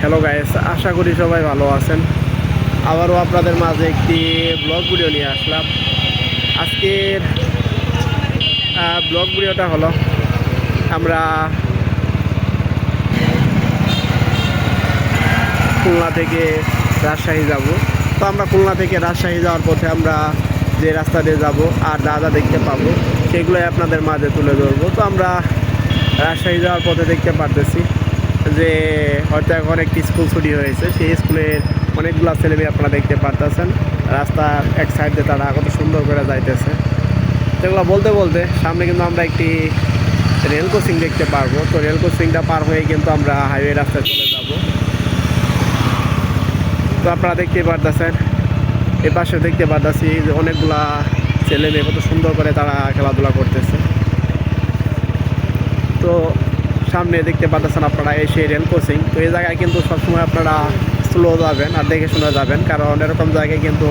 Hello guys আশা করি সবাই ভালো আছেন। আবারও আপনাদের মাঝে একটি ব্লগ ভিডিও নিয়ে আসলাম। আজকের ব্লগ ভিডিওটা হলো, আমরা খুলনা থেকে রাজশাহী যাব। তো আমরা খুলনা থেকে রাজশাহী যাওয়ার পথে আমরা যে রাস্তা দিয়ে যাব আর যা দেখতে পাবো, সেগুলোই আপনাদের মাঝে তুলে ধরবো। তো আমরা রাজশাহী যাওয়ার পথে দেখতে পারতেছি। যে হয়তো এখন একটি স্কুল ছুটি হয়েছে, সেই স্কুলের অনেকগুলো ছেলেমেয়ে আপনারা দেখতে পারতেছেন। রাস্তার এক সাইড তারা কত সুন্দর করে যাইতেছে। সেগুলো বলতে বলতে সামনে কিন্তু আমরা একটি রেল ক্রসিং দেখতে পারব। তো রেল ক্রসিংটা পার হয়ে কিন্তু আমরা হাইওয়ে রাস্তায় চলে যাব। তো আপনারা দেখতে পারতেছেন এ পাশে দেখতে পারতেছি যে অনেকগুলা ছেলে মেয়ে কত সুন্দর করে তারা খেলাধুলা করতেছে। তো সামনে দেখতে পাচ্ছেন আপনারা এই সেই রেল কোচিং তো এই জায়গায় কিন্তু সবসময় আপনারা স্লো যাবেন আর দেখে শুনে যাবেন, কারণ এরকম জায়গায় কিন্তু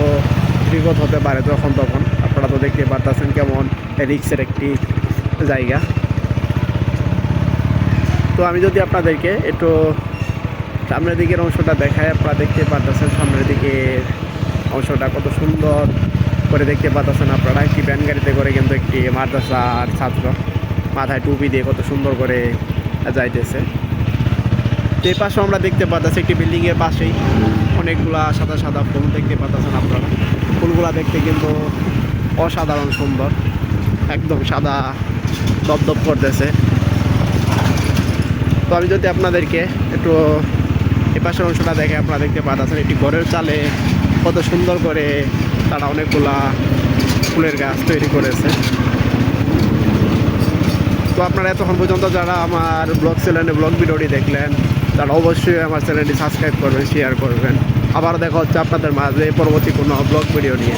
বিপদ হতে পারে যখন তখন। আপনারা তো দেখতে পাচ্ছেন কেমন রিক্সের একটি জায়গা। তো আমি যদি আপনাদেরকে একটু সামনের দিকের অংশটা দেখায় আপনারা দেখতে পাচ্ছেন সামনের দিকের অংশটা কত সুন্দর করে দেখতে পাচ্ছেন আপনারা। একটি ব্যান গাড়িতে করে কিন্তু একটি মাদ্রাসার ছাত্র মাথায় টুপি দিয়ে কত সুন্দর করে যাইতেছে। তো এই আমরা দেখতে পাচ্ছি একটি বিল্ডিংয়ের পাশেই অনেকগুলা সাদা সাদা ফুল দেখতে পাচ্ছেন আপনারা। ফুলগুলা দেখতে কিন্তু অসাধারণ সুন্দর, একদম সাদা দপদপ করতেছে। তো আমি যদি আপনাদেরকে একটু এ পাশের অংশটা দেখে আপনারা দেখতে পাচ্ছেন একটি ঘরের চালে কত সুন্দর করে তারা অনেকগুলা ফুলের গাছ তৈরি করেছে। তো আপনারা এতক্ষণ পর্যন্ত যারা আমার ব্লগ চ্যানেলে ব্লগ ভিডিওটি দেখলেন, তারা অবশ্যই আমার চ্যানেলটি সাবস্ক্রাইব করবেন শেয়ার করবেন। আবার দেখা হচ্ছে আপনাদের মাঝে পরবর্তী কোনো ব্লগ ভিডিও নিয়ে।